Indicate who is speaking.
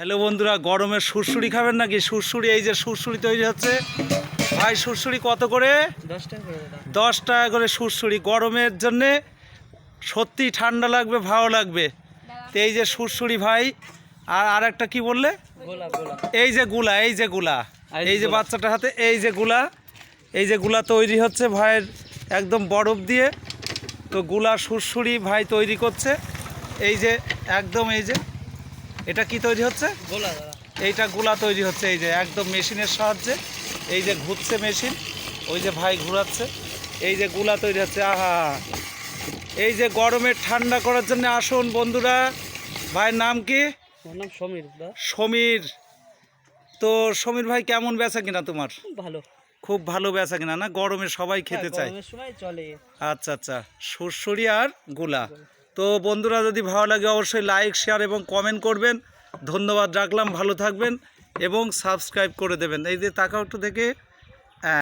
Speaker 1: Hello বন্ধুরা গরমের সুরসুরি খাবেন নাকি? সুরসুরি এই যে সুরসুরি তৈরি হচ্ছে। ভাই সুরসুরি কত করে?
Speaker 2: দশ টাকা করে
Speaker 1: সুরসুরি গরমের জন্যে সত্যি ঠান্ডা লাগবে ভালো লাগবে। তো এই যে সুরসুরি ভাই আর আর একটা কি বললে? এই যে গুলা এই যে গুলা।
Speaker 2: আর
Speaker 1: এই যে। বাচ্চাটার হাতে এই যে গুলা। এই যে গুলা তৈরি হচ্ছে ভাইয়ের একদম বরফ দিয়ে। তো গুলা সুরসুরি ভাই তৈরি করছে। এই যে একদম এই যে এটা কি তৈরি হচ্ছে?
Speaker 2: গোলা
Speaker 1: এইটা গুলা তৈরি হচ্ছে এই যে একদম মেশিনের সাহায্যে। এই যে ঘুরছে মেশিন ওই যে ভাই ঘুরাচ্ছে এই যে গুলা তৈরি হচ্ছে আহা। এই যে গরমে ঠান্ডা করার জন্য আসুন বন্ধুরা। ভাইয়ের নাম কি?
Speaker 2: নাম সমীর
Speaker 1: সমীর। তো সমীর ভাই কেমন বেচা কিনা তোমার?
Speaker 2: ভালো।
Speaker 1: খুব ভালো বেচা কিনা না? গরমে সবাই খেতে
Speaker 2: হ্যাঁ,
Speaker 1: চায়। আচ্ছা আচ্ছা। সুরসুরি আরগুলা। তো বন্ধুরা, যদি ভালো লাগে অবশ্যই লাইক শেয়ার এবং কমেন্ট করবেন। ধন্যবাদ, রাখলাম, ভালো থাকবেন এবং সাবস্ক্রাইব করে দেবেন। এই যে তাকাও একটু দেখে